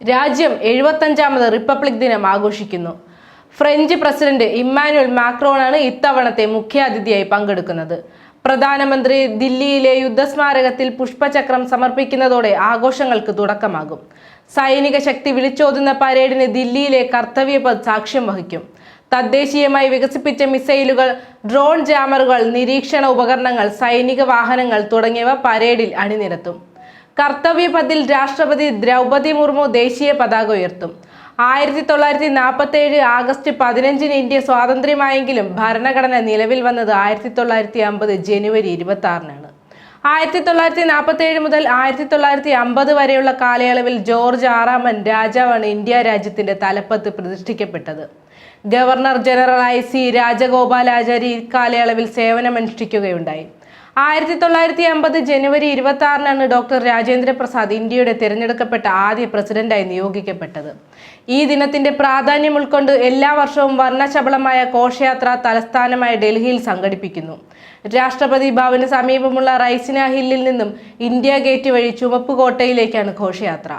രാജ്യം എഴുപത്തഞ്ചാമത് റിപ്പബ്ലിക് ദിനം ആഘോഷിക്കുന്നു. ഫ്രഞ്ച് പ്രസിഡന്റ് ഇമ്മാനുവൽ മാക്രോണാണ് ഇത്തവണത്തെ മുഖ്യാതിഥിയായി പങ്കെടുക്കുന്നത്. പ്രധാനമന്ത്രി ദില്ലിയിലെ യുദ്ധസ്മാരകത്തിൽ പുഷ്പചക്രം സമർപ്പിക്കുന്നതോടെ ആഘോഷങ്ങൾക്ക് തുടക്കമാകും. സൈനിക ശക്തി വിളിച്ചോതുന്ന പരേഡിന് ദില്ലിയിലെ കർത്തവ്യപദ് സാക്ഷ്യം വഹിക്കും. തദ്ദേശീയമായി വികസിപ്പിച്ച മിസൈലുകൾ ഡ്രോൺ ജാമറുകൾ നിരീക്ഷണ ഉപകരണങ്ങൾ സൈനിക വാഹനങ്ങൾ തുടങ്ങിയവ പരേഡിൽ അണിനിരത്തും. കർത്തവ്യപഥിൽ രാഷ്ട്രപതി ദ്രൗപദി മുർമു ദേശീയ പതാക ഉയർത്തും. ആയിരത്തി തൊള്ളായിരത്തി നാൽപ്പത്തി ഏഴ് ആഗസ്റ്റ് പതിനഞ്ചിന് ഇന്ത്യ സ്വാതന്ത്ര്യമായെങ്കിലും ഭരണഘടന നിലവിൽ വന്നത് ആയിരത്തി തൊള്ളായിരത്തി അമ്പത് ജനുവരി ഇരുപത്തി ആറിനാണ് ആയിരത്തി തൊള്ളായിരത്തി നാൽപ്പത്തി ഏഴ് മുതൽ ആയിരത്തി തൊള്ളായിരത്തി അമ്പത് വരെയുള്ള കാലയളവിൽ ജോർജ് ആറാമൻ രാജാവാണ് ഇന്ത്യ രാജ്യത്തിന്റെ തലപ്പത്ത് പ്രതിഷ്ഠിക്കപ്പെട്ടത്. ഗവർണർ ജനറലായി സി രാജഗോപാലാചാരി ഇക്കാലയളവിൽ സേവനമനുഷ്ഠിക്കുകയുണ്ടായി. ആയിരത്തി തൊള്ളായിരത്തി അമ്പത് ജനുവരി ഇരുപത്തി ആറിനാണ് ഡോക്ടർ രാജേന്ദ്ര പ്രസാദ് ഇന്ത്യയുടെ തിരഞ്ഞെടുക്കപ്പെട്ട ആദ്യ പ്രസിഡന്റായി നിയോഗിക്കപ്പെട്ടത്. ഈ ദിനത്തിന്റെ പ്രാധാന്യം ഉൾക്കൊണ്ട് എല്ലാ വർഷവും വർണശബളമായ ഘോഷയാത്ര തലസ്ഥാനമായ ഡൽഹിയിൽ സംഘടിപ്പിക്കുന്നു. രാഷ്ട്രപതി ഭവന് സമീപമുള്ള റൈസിന ഹില്ലിൽ നിന്നും ഇന്ത്യ ഗേറ്റ് വഴി ചുവപ്പ് കോട്ടയിലേക്കാണ് ഘോഷയാത്ര.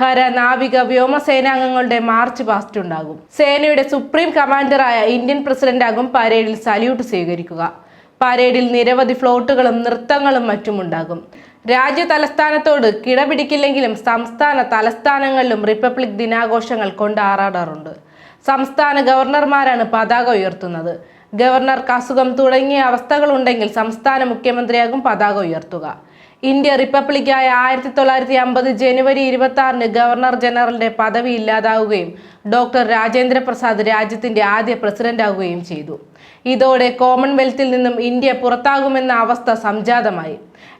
ഖര നാവിക വ്യോമസേനാംഗങ്ങളുടെ മാർച്ച് പാസ്റ്റ് ഉണ്ടാകും സേനയുടെ സുപ്രീം കമാൻഡറായ ഇന്ത്യൻ പ്രസിഡന്റാകും പരേഡിൽ സല്യൂട്ട് സ്വീകരിക്കുക. പരേഡിൽ നിരവധി ഫ്ലോട്ടുകളും നൃത്തങ്ങളും മറ്റുമുണ്ടാകും. രാജ്യ തലസ്ഥാനത്തോട് കിടപിടിക്കില്ലെങ്കിലും സംസ്ഥാന തലസ്ഥാനങ്ങളിലും റിപ്പബ്ലിക് ദിനാഘോഷങ്ങൾ കൊണ്ടാറാടാറുണ്ട് സംസ്ഥാന ഗവർണർമാരാണ് പതാക ഉയർത്തുന്നത്. ഗവർണർക്ക് അസുഖം തുടങ്ങിയ അവസ്ഥകളുണ്ടെങ്കിൽ സംസ്ഥാന മുഖ്യമന്ത്രിയാകും പതാക ഉയർത്തുക. ഇന്ത്യ റിപ്പബ്ലിക്കായ ആയിരത്തി തൊള്ളായിരത്തി അമ്പത് ജനുവരി ഇരുപത്തി ആറിന് ഗവർണർ ജനറലിന്റെ പദവി ഇല്ലാതാവുകയും ഡോക്ടർ രാജേന്ദ്ര പ്രസാദ് രാജ്യത്തിന്റെ ആദ്യ പ്രസിഡന്റാവുകയും ചെയ്തു. ഇതോടെ കോമൺവെൽത്തിൽ നിന്നും ഇന്ത്യ പുറത്താകുമെന്ന അവസ്ഥ സംജാതമായി.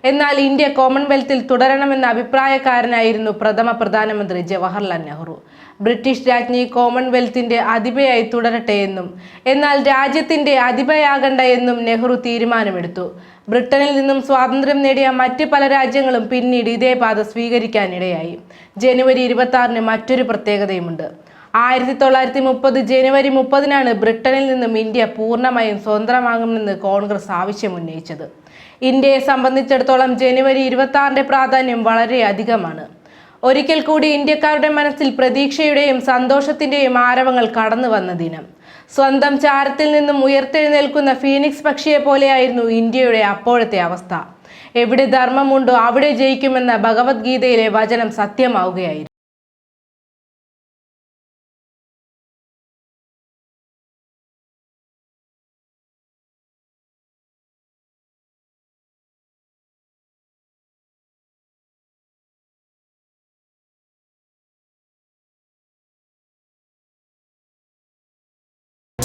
എന്നാൽ ഇന്ത്യ കോമൺവെൽത്തിൽ തുടരണമെന്ന അഭിപ്രായക്കാരനായിരുന്നു പ്രഥമ പ്രധാനമന്ത്രി ജവഹർലാൽ നെഹ്റു. ബ്രിട്ടീഷ് രാജ്ഞി കോമൺവെൽത്തിന്റെ അതിപയായി തുടരട്ടെ എന്നും എന്നാൽ രാജ്യത്തിന്റെ അതിപയാകണ്ട എന്നും നെഹ്റു തീരുമാനമെടുത്തു. ബ്രിട്ടനിൽ നിന്നും സ്വാതന്ത്ര്യം നേടിയ മറ്റ് പല രാജ്യങ്ങളും പിന്നീട് ഇതേ പാത സ്വീകരിക്കാനിടയായി. ജനുവരി ഇരുപത്തി ആറിന് മറ്റൊരു പ്രത്യേകതയുമുണ്ട്. ആയിരത്തി തൊള്ളായിരത്തി മുപ്പത് ജനുവരി മുപ്പതിനാണ് ബ്രിട്ടനിൽ നിന്നും ഇന്ത്യ പൂർണമായും സ്വതന്ത്രമാകുമെന്ന് കോൺഗ്രസ് ആവശ്യമുന്നയിച്ചത്. ഇന്ത്യയെ സംബന്ധിച്ചിടത്തോളം ജനുവരി ഇരുപത്തി ആറിന്റെ പ്രാധാന്യം വളരെ അധികമാണ്. ഒരിക്കൽ കൂടി ഇന്ത്യക്കാരുടെ മനസ്സിൽ പ്രതീക്ഷയുടെയും സന്തോഷത്തിന്റെയും ആരവങ്ങൾ കടന്നു വന്ന ദിനം. സ്വന്തം ചാരത്തിൽ നിന്നും ഉയർത്തെഴുന്നേൽക്കുന്ന ഫീനിക്സ് പക്ഷിയെ പോലെയായിരുന്നു ഇന്ത്യയുടെ അപ്പോഴത്തെ അവസ്ഥ. എവിടെ ധർമ്മമുണ്ടോ അവിടെ ജയിക്കുമെന്ന ഭഗവത്ഗീതയിലെ വചനം സത്യമാവുകയായിരുന്നു.